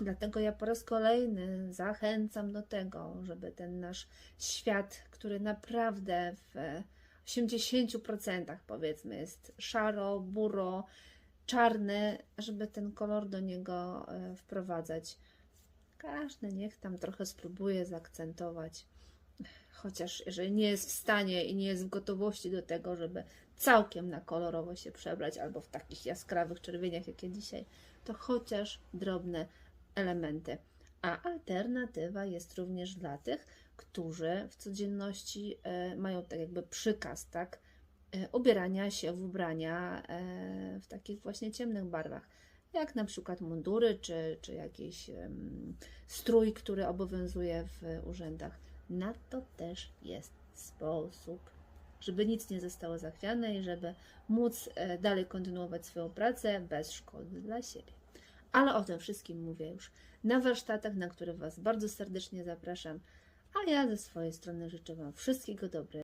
Dlatego ja po raz kolejny zachęcam do tego, żeby ten nasz świat, który naprawdę w 80% powiedzmy jest szaro, buro, czarny, żeby ten kolor do niego e, wprowadzać. Każdy niech tam trochę spróbuje zaakcentować. Chociaż jeżeli nie jest w stanie i nie jest w gotowości do tego, żeby całkiem na kolorowo się przebrać, albo w takich jaskrawych czerwieniach, jakie dzisiaj, to chociaż drobne elementy. A alternatywa jest również dla tych, którzy w codzienności e, mają tak jakby przykaz, tak? e, Ubierania się w ubrania e, w takich właśnie ciemnych barwach, jak na przykład mundury, czy, czy jakiś strój, który obowiązuje w urzędach. Na to też jest sposób, żeby nic nie zostało zachwiane i żeby móc dalej kontynuować swoją pracę bez szkody dla siebie. Ale o tym wszystkim mówię już na warsztatach, na które Was bardzo serdecznie zapraszam. A ja ze swojej strony życzę Wam wszystkiego dobrego.